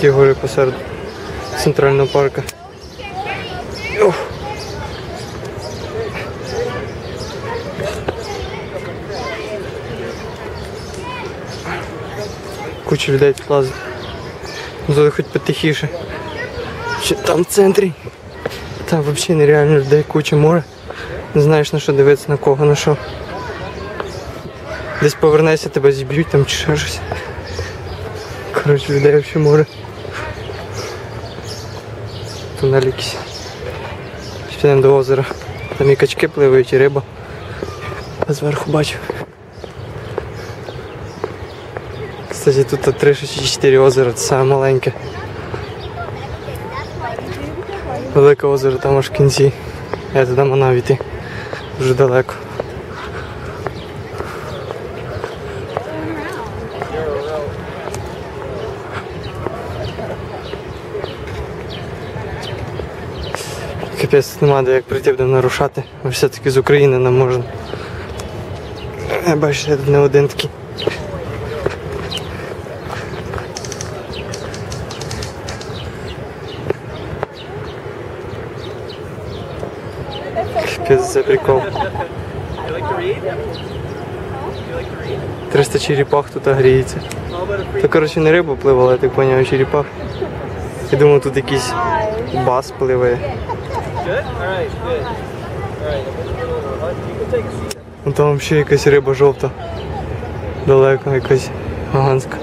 такі гори посеред центрального парку. Ох. Куча людей тут лазить. Тут хоч потихіше. Чи там в центрі. Там взагалі нереально людей куча море. Не знаєш на що дивитися, на кого, на що. Десь повернешся, тебе зіб'ють там чи щось. Коротше, людей взагалі море. Тунель якийсь. Підемо до озера. Там і качки пливають, і риба. А зверху бачу. Кстати, тут 3 чи 4 озера, це саме маленьке. Велике озеро там аж в кінці. Я туди манав іти. Дуже далеко. Капець нема де як прийти будемо нарушати. Все-таки з України нам можна. Бачите, тут не один такий. Капець це прикол. 300 черепах тут гріється. Та коротше не риба пливала, я так поняв, черепах. Я думав, тут якийсь бас пливе. Ну там ще якась риба жовта. Далеко якась гаганська.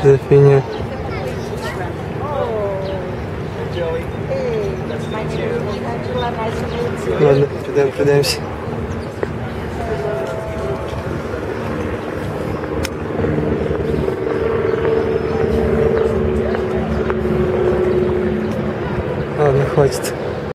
Що за фігня? Ладно, підемо, прийдемося. Ладно, хватит.